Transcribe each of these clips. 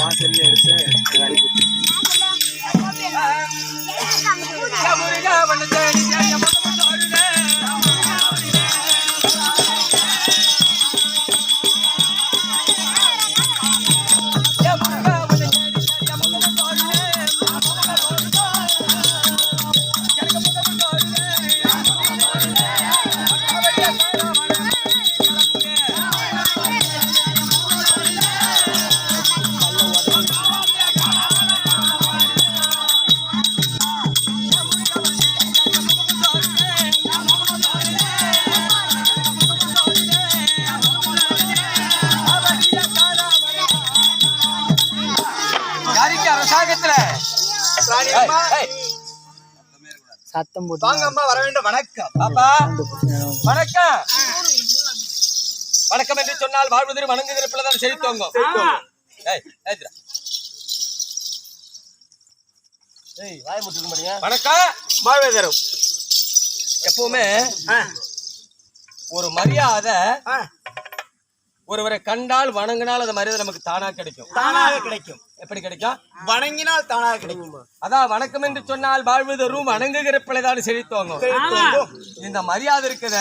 வாசல்ல எடுத்து அடிபட்டு சத்தம் போட்டு வாங்க அம்மா வர வேண்டும். வணக்கம். பாப்பா. வணக்கம். வணக்கம் என்று சொன்னால் வாழ்வதில் வணங்குகிற செழித்தோங்க வாய முட்டுக்க மாட்டீங்க வணக்கம். வாழ்வை தரும் எப்பவுமே ஒரு மரியாதை ஒருவரை கண்டால் வணங்கினால் அந்த மரியாதை நமக்கு தானா கிடைக்கும். தானாக கிடைக்கும். எப்படி கிடைக்கும்? வணங்கினால் தானாக கிடைக்கும். அதான் வணக்கம் என்று சொன்னால் வாழ்வதரும் வணங்குகிற பிள்ளைதான் செழித்தோங்க. இந்த மரியாதை இருக்குத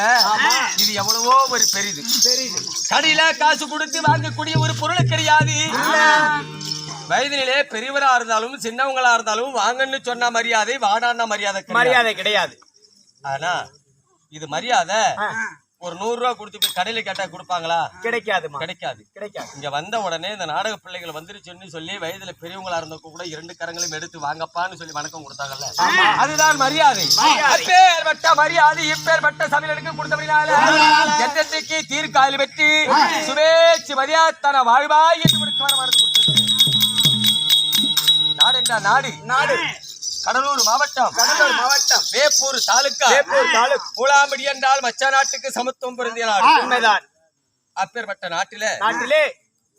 இது எவ்வளவோ ஒரு பெரிது. பெரிது. கடையில காசு கொடுத்து வாங்கக்கூடிய ஒரு பொருள் கிடையாது. வயதினிலே பெரியவரா இருந்தாலும் சின்னவங்களா இருந்தாலும் வாங்கன்னு சொன்ன மரியாதை வாடான்னா மரியாதை. மரியாதை கிடையாது. ஆனா இது மரியாதை. ஒரு நூறு ரூபா கொடுத்து போய் கடையில கேட்டா கொடுப்பாங்களா? கிடைக்காதுமா கிடைக்காது. கிடைக்காது. இங்க வந்த உடனே இந்த நாடக பிள்ளைகள் வந்துருச்சுன்னு சொல்லி வயதுல பெரியவங்களா இருந்தவங்க கூட இரண்டு கரங்களையும் எடுத்து வாங்கப்பான்னு சொல்லி வணக்கம் கொடுத்தாங்கல்ல. அதுதான் மரியாதை. அப்பேற்பட்ட மரியாதை இப்பேற்பட்ட சமையலுக்கு கொடுத்தபடினால எந்தெந்தைக்கு தீர்க்காயில் வெற்றி சுவேட்சி மரியாதன வாழ்வாய் என்று ஒரு கவனமானது கொடுத்திருக்கு. நாடு என்றா நாடு. நாடு. கடலூர் மாவட்டம். கடலூர் மாவட்டம். வேப்பூர் தாலுக்கா. வேப்பூர் தாலுக் பூலாம்படி என்றால் மச்ச நாட்டுக்கு சமத்துவம் பொருந்திய நாடு. உண்மைதான். அப்பேற்பட்ட நாட்டில. நாட்டிலே.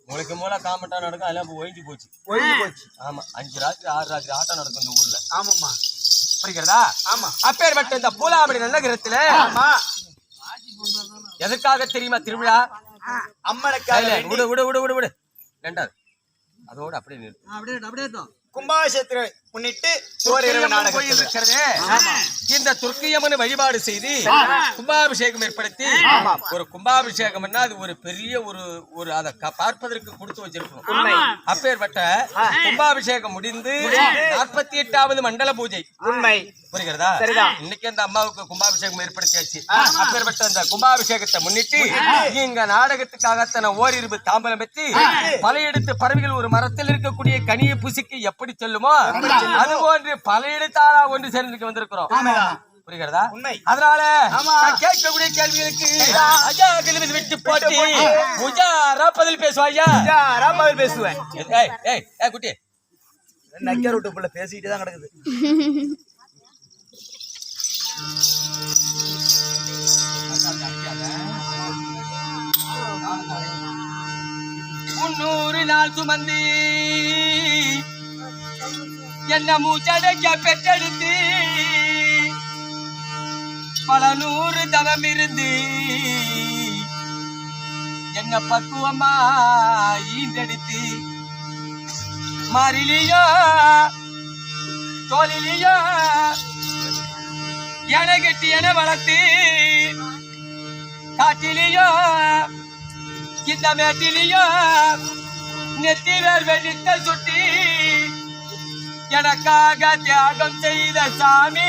மூளைக்கு மூளை காமட்டா நடக்கும் அதெல்லாம் ஒழிஞ்சு போச்சு. ஒழிஞ்சு போச்சு. ஆமா அஞ்சு ராத்திரி ஆறு ராத்திரி ஆட்டம் நடக்கும் இந்த ஊர்ல. ஆமாம்மா. புரிகிறதா? ஆமா. அப்பேற்பட்ட இந்த பூலாம்படி நகரத்துல ஆமா. எதற்காக தெரியுமா திருவிழா? அம்மனுக்காக விடு விடு விடு விடு விடு. ரெண்டாவது. அதோட அப்படியே நிறு கும்பாபிஷேகத்தை முன்னிட்டு ஓரிரவு இந்த துர்க்கையம்மன் வழிபாடு செய்து கும்பாபிஷேகம் ஏற்படுத்தி ஒரு கும்பாபிஷேகம்னா அது ஒரு பெரிய ஒரு ஒரு அதை பார்ப்பதற்கு கொடுத்து வச்சிருக்கணும். உண்மை அப்பேற்பட்ட கும்பாபிஷேகம் முடிந்து நாற்பத்தி எட்டாவது மண்டல பூஜை. உண்மை. புரிகிறதா. இன்னைக்கு அந்த அம்மாவுக்கு கும்பாபிஷேகம் ஏற்படுத்தியாச்சு. அப்பேற்பட்ட அந்த கும்பாபிஷேகத்தை முன்னிட்டு இங்க நாடகத்துக்காக தன ஓரிருப்பு தாம்பலம் வச்சு பல எடுத்து பறவைகள் ஒரு மரத்தில் இருக்கக்கூடிய கனியை புசிக்கு எப்படி சொல்லுமோ அது போன்று பல எடுத்தாரா ஒன்று சேர்ந்துக்கு வந்திருக்கிறோம். புரிகிறதா? உண்மை. அதனால கேட்கக்கூடிய கேள்விகளுக்கு ஐயா கிளம்பி விட்டு போட்டு உஜாரா பதில் பேசுவா ஐயா? பதில் பேசுவேன். ஏய் ஏய் ஏய் குட்டி. நக்கர் பேசிக்கிட்டு தான் கிடக்குது. முன்னூறு நாள் சுமந்தி என்ன மூச்சடைக்க பெற்றெடுத்து பல நூறு தவம் இருந்து என்ன பக்குவமா ஈண்டெடுத்து மாறிலியோ தோலிலியோ என கட்டி என வளர்த்து காட்டிலியோ இந்த மேட்டிலியோ நெத்தி வேர் வெடித்த சுட்டி எனக்காக தியாகம் செய்த சாமி.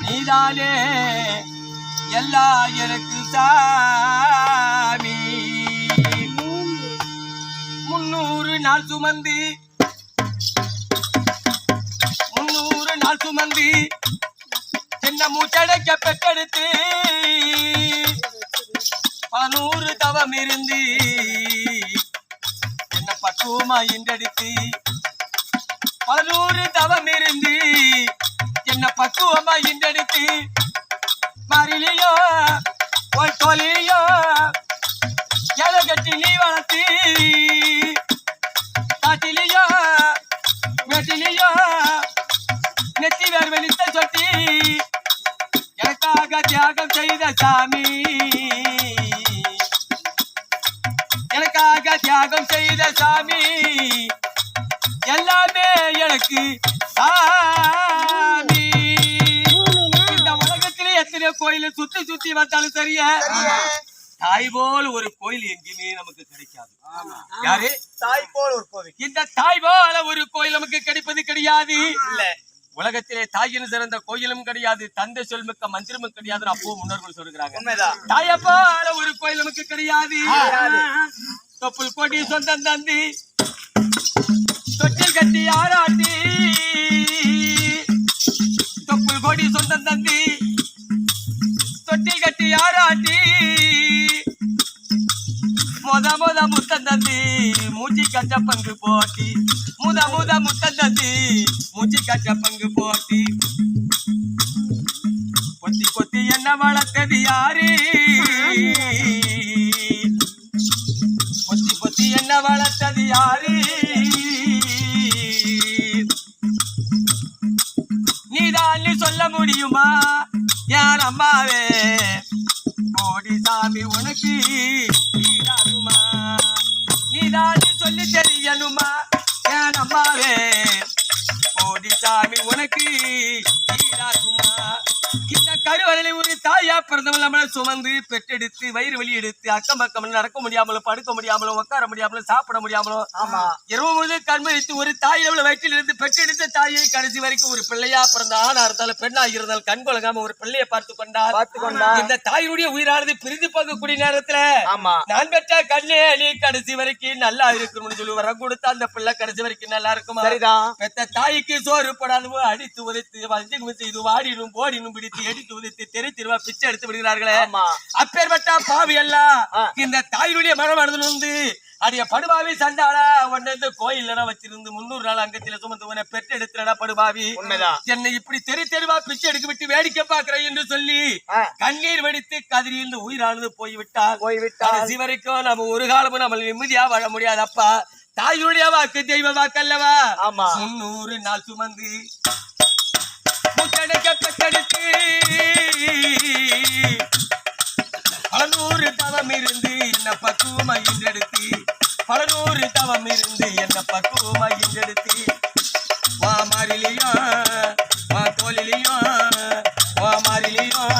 நீதானே எல்லா எனக்கு சாமி. முன்னூறு நாள் சுமந்து முன்னூறு நாள் சுமந்து என்ன மூச்சடைக்க பெற்றெடுத்து பல நூறு தவம் இருந்து என்ன பக்குவமா இன்றெடுத்து? பல தவம் இருந்து என்ன பக்குவமா இன்றெடுத்து? மாறிலியோ ஒரு தொழிலையோ எதை கட்டி நீ வளர்த்து காட்டிலையோ வெட்டிலையோ நெத்தி வேர் வெளித்த சொட்டி எனக்காக தியாகம் செய்த சாமி. எல்லாமே எனக்கு சாமி. இந்த உலகத்திலே எத்தனை கோயில் சுத்தி சுத்தி வந்தாலும் சரியா? தாய் போல் ஒரு கோயில் எங்கேயுமே நமக்கு கிடைக்காது. யாரு? தாய் போல் ஒரு கோவில். இந்த தாய் போல ஒரு கோயில் நமக்கு கிடைப்பது கிடையாது. இல்ல உலகத்திலே தாயின் சிறந்த கோயிலும் கிடையாது. தந்தை சொல்மிக்க மந்திரமும் கிடையாது. அப்போ முன்னோர்கள் சொல்லுகிறாங்க. தாய போல ஒரு கோயில் நமக்கு கிடையாது. கிடையாது. தொப்புள் கொடி சொந்தம் தந்தி தொட்டில் கட்டி ஆராட்டி. தொப்புள் கொடி சொந்தம் தந்தி. தொட்டில் கட்டி ஆராட்டி. முத முத முத்தம் தந்தி மூஞ்சி கட்ட பங்கு போட்டி. முத முத முத்தம் தந்தி மூஞ்சி கட்ட பங்கு போட்டி. கொத்தி கொத்தி என்ன வளர்த்தது யாரு? சாமி ஒரு தாயா பிறந்தவள் நம்மளை சுமந்து பெற்றெடுத்து வயிறு வலி எடுத்து அக்கம் பக்கம் நடக்க முடியாமலும் படுக்க முடியாமலும் உட்கார முடியாமலும் சாப்பிட முடியாமலும் ஆமா. இரவு முழுவதும் கண்மணித்து ஒரு தாய் நம்மள வயிற்றில் இருந்து பெற்றெடுத்த தாயை கடைசி வரைக்கும் ஒரு பிள்ளையா பிறந்த ஆணா இருந்தாலும் பெண்ணா இருந்தாலும் கண் கொலகாம ஒரு பிள்ளையை பார்த்து கொண்டார் பார்த்து கொண்டா இந்த தாயினுடைய உயிரானது பிரிந்து போகக்கூடிய நேரத்துல ஆமா. நான் பெற்ற கண்ணே நீ கடைசி வரைக்கும் நல்லா இருக்கணும்னு சொல்லி வரம் கொடுத்த அந்த பிள்ளை கடைசி வரைக்கும் நல்லா இருக்குமா? சரிதான். பெத்த தாய்க்கு சோறு போடாதவோ அடித்து உதைத்து வஞ்சகம் செய்து வாடினும் போடினும் பிடித்து எடுத்து உதைத்து தெரு திருவா பிச்சை எடுத்து விடுகிறார்களே. அப்பேற்பட்ட பாவி எல்லாம். இந்த தாயுடைய மனமானது வந்து அடிய படுபாவி சண்டாளா உன்னை இந்த கோயில்ல வச்சிருந்து முன்னூறு நாள் அங்கத்தில சுமந்து உன்னை பெற்றெடுத்துடா படுபாவி. உண்மைதான். என்னை இப்படி தெரு தெருவா பிச்சை எடுக்க விட்டு வேடிக்கை பாக்குறேன் என்று சொல்லி கண்ணீர் வெடித்து கதறியிருந்து உயிரானது போய்விட்டால் போய்விட்டால் கடைசி வரைக்கும் நம்ம ஒரு காலமும் நம்ம நிம்மதியா வாழ முடியாது அப்பா தாயுடைய வாக்கு தெய்வ வாக்கல்லவா? முன்னூறு நாள் சுமந்து முத்தடைக்க பெற்றெடுத்து தவம் இருந்து என்ன பக்குவமா இன்றெடுத்து? பலநூறு தவம் இருந்து என்ன பக்குவமா இன்றெடுத்து? வா மாறிலையும் வா தோலிலையும் வா மாறிலையும்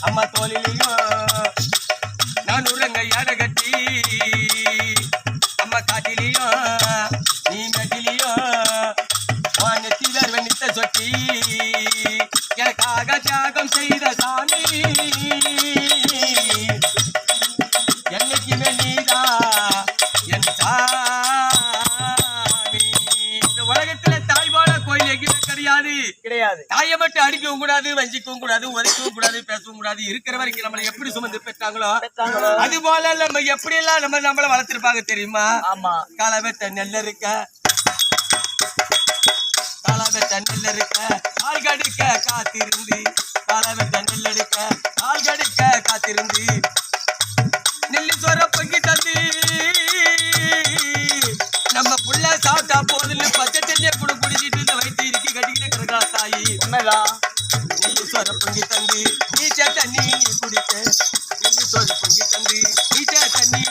அம்மா தோலிலையும் கூடாது உதைக்கவும் கூடாது பேசவும் கூடாது இருக்கிற வரைக்கும் நம்மளை எப்படி சுமந்து பெற்றாங்களோ? அது போல நம்ம எப்படி எல்லாம் நம்ம நம்மள வளர்த்திருப்பாங்க தெரியுமா ஆமா காலவெட்ட நெல் இருக்க காலவெட்ட நெல் இருக்க கால் கடுக்க காத்திருந்து காலவெட்ட நெல் எடுக்க கால் கடுக்க காத்திருந்து நெல்லி சொர பொங்கி தந்து நம்ம புள்ள சாப்பிட்டா போதுன்னு பச்சை தண்ணியை கூட குடிச்சிட்டு கட்டிக்கிட்டு கிடக்கா தாயி உண்மைதான் நெல்லி சொர பொங்கி தந்து நீச்ச தண்ணி நீ குடித்த நெல்லி சொர பொங்கி தந்து நீச்ச தண்ணி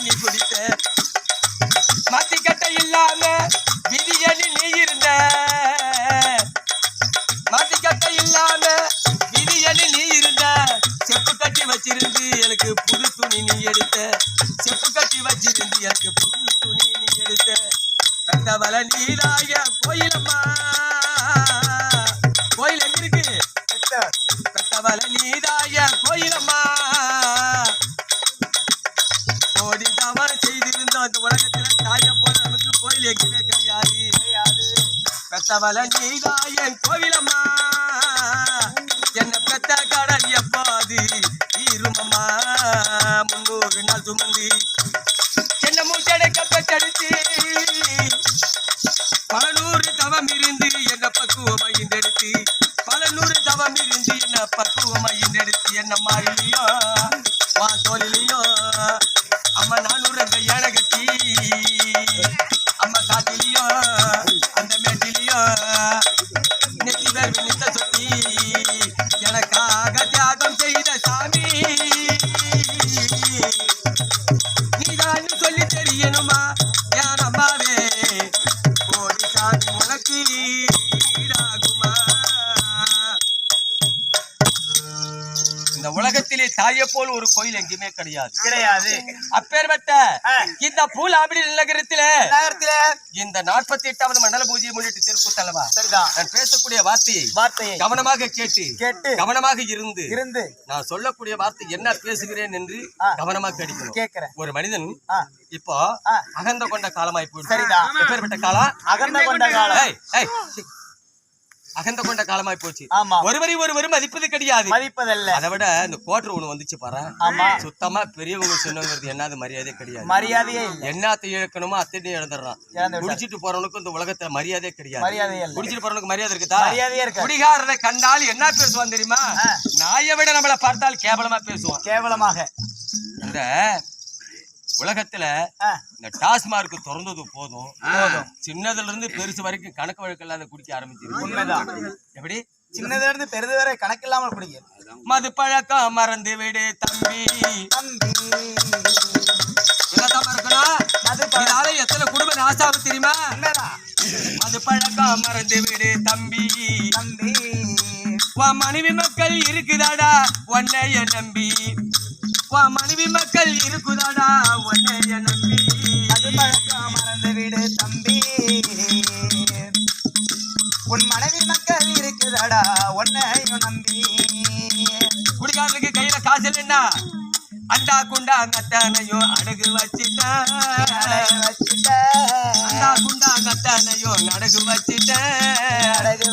பெத்தவள கோயிலம்மா. கோடி தவறு செய்திருந்தோம் அந்த உலகத்துல தாய போல நமக்கு கோயில் எங்கேயுமே கிடையாது கிடையாது. பெத்தவள நீதாயன் கோவிலம்மா. என்ன பெத்த கடன் எப்பாது? தீருமம்மா முன்னூறு நாள் சுமந்து. என்ன மூச்சடைக்க பெற்றெடுத்து நூறு தவம் இருந்து என்ன பக்குவமா இந்தெடுத்து என்ன மாறிலையோ வா தோலிலையோ அம்மா நானூறு அந்த ஏழை கட்டி அம்மா காட்டிலையோ அந்த மேட்டிலையோ. நெத்தி வேர்வை நித்த சொட்டி எனக்காக தியாகம் செய்த சாமி. நீதான் சொல்லி தெரியணுமா? ஏன் அம்மாவே? கோடி சாமி உனக்கு இந்த உலகத்திலே தாயை போல் ஒரு கோயில் எங்கேயுமே கிடையாது கிடையாது அப்பேற்பட்ட. இந்த பூலாபடி நகரத்திலே நகரத்துல இந்த நாற்பத்தி எட்டாவது மண்டல பூஜையை முன்னிட்டு திருக்கூத்தல்லவா சரிதான் நான் பேசக்கூடிய வார்த்தை வார்த்தையை கவனமாக கேட்டு கேட்டு கவனமாக இருந்து இருந்து நான் சொல்லக்கூடிய வார்த்தை என்ன பேசுகிறேன் என்று. கவனமாக கேட்கணும் கேக்குறேன் ஒரு மனிதன் இப்போ. அகந்த கொண்ட காலமாய் போயிடுச்சு சரிதான். எப்பேற்பட்ட காலம் அகந்த கொண்ட காலம். அகந்த கொண்ட காலமாய் போச்சு. ஆமா. ஒருவரை ஒருவர் மதிப்பது கிடையாது. மதிப்பதல்ல. அதை விட இந்த கோட்டர் ஒண்ணு வந்துச்சு பாரு. ஆமா. சுத்தமா பெரியவங்க சொன்னங்கிறது என்னது? மரியாதை கிடையாது. மரியாதையே என்னத்தை இழக்கணுமோ அத்தனை இழந்துடுறான். குடிச்சிட்டு போறவனுக்கு இந்த உலகத்துல மரியாதை கிடையாது. குடிச்சிட்டு போறவனுக்கு மரியாதை இருக்குதா? மரியாதையே குடிகாரனை கண்டால் என்ன பேசுவான் தெரியுமா. நாயை விட நம்மளை பார்த்தால் கேவலமா பேசுவான். கேவலமாக. இந்த உலகத்துல இந்த டாஸ்மார்க் திறந்தது போதும். சின்னதுல இருந்து பெருசு வரைக்கும் கணக்கு வழக்கு இல்லாத குடிக்க ஆரம்பிச்சிருக்கு. உண்மைதான். எப்படி? சின்னதுல இருந்து பெரிது வரை கணக்கில்லாமல் குடிக்கிறது மது பழக்கம் மறந்து விடு தம்பி. இதால எத்தனை குடும்ப நாசாவு தெரியுமா? மது பழக்கம் மறந்து விடு தம்பி. தம்பி. மனைவி மக்கள் இருக்குதாடா? உன்னைய நம்பி. மனைவி மக்கள் இருக்குதாடா உன்னைய நம்பி. அது பழக்கம் மறந்து விடு தம்பி. உன் மனைவி மக்கள் இருக்குதடா உன்னையும் நம்பி. குடிகாரனுக்கு கையில காசு இல்லைன்னா அண்டா குண்டா நத்தனையும் அடகு வச்சுட்டேன் அடகு வச்சுட்ட. அண்டா குண்டா நத்தனையும் அடகு வச்சுட்டேன் அடகு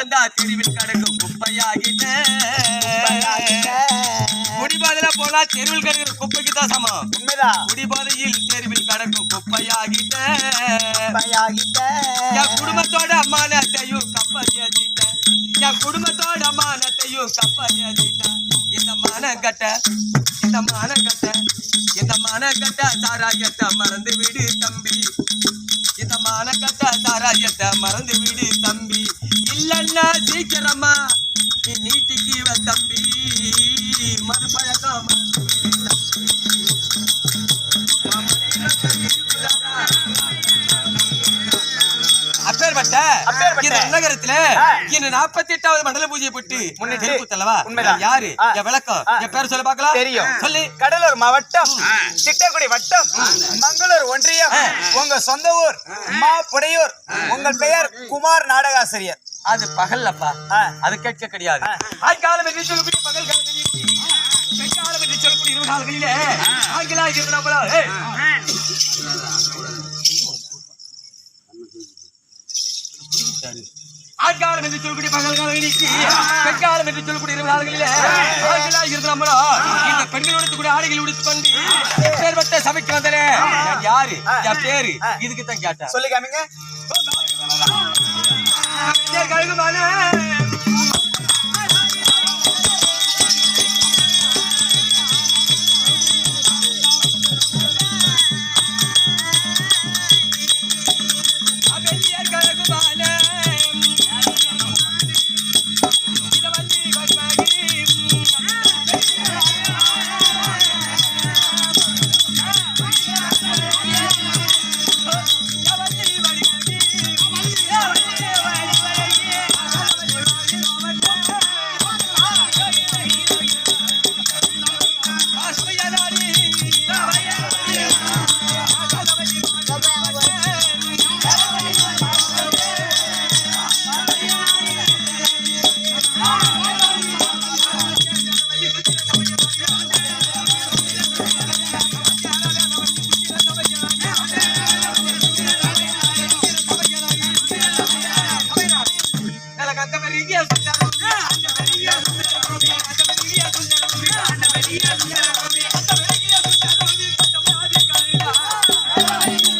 வந்தா தெருவில் கடக்கும் குப்பையாகிட்டேன் குடிபாதையில போனா தெருவில் கிடக்குற குப்பைக்கு தான் சமம். உண்மைதான். குடிபாதையில் தெருவில் கடக்கும் குப்பையாகிட்டேன் பயாகிட்ட என் குடும்பத்தோட அம்மானத்தையும் கப்பல் ஏத்திட்டேன் என் குடும்பத்தோட அம்மானத்தையும் கப்பல் ஏத்திட்டேன் இந்த மானக்கட்ட இந்த மானக்கட்ட இந்த மானக்கட்ட சாராயத்தை மறந்து விடு தம்பி. இந்த மானக்கட்ட சாராயத்தை மறந்து விடு சீக்கிரமா நீ நீட்டிக்கு தம்பி. மது பழக்கம் மறந்து விடு தம்பி. அப்பேற்பட்ட அப்பேற்பட்ட இந்த நகரத்துல ஆ. இந்த நாற்பத்தி எட்டாவது மண்டல பூஜையை போட்டு உண்மைதான். யாரு. என் விளக்கம். ஆ. என் பேர் சொல்ல பார்க்கலாம். தெரியும். சொல்லி. கடலூர் மாவட்டம். திட்டக்குடி வட்டம். மங்களூர் ஒன்றியம். உங்க சொந்த ஊர். மா புடையூர் உங்கள் பெயர் குமார் நாடகாசிரியர். அது பகல்லப்பா. அது கேட்க கிடையாது. ஆட்காலம் என்று சொல்லக்கூடிய பகல் பெண்காலம் என்று சொல்லக்கூடிய இரவு காலங்களிலே ஆண்களா இருந்து. ஆட்காலம் என்று சொல்லக்கூடிய பகல் காலங்களில் பெண்காலம் என்று சொல்லக்கூடிய இரவு காலங்களிலே ஆண்களா நம்மளா இந்த பெண்களோடு கூட ஆடைகள் உடுத்து கொண்டு பேர்பட்ட சபைக்கு வந்தனே. யாரு? என் பேரு. இதுக்கு தான் கேட்டேன். சொல்லி காமிங்க. 내 갈그만해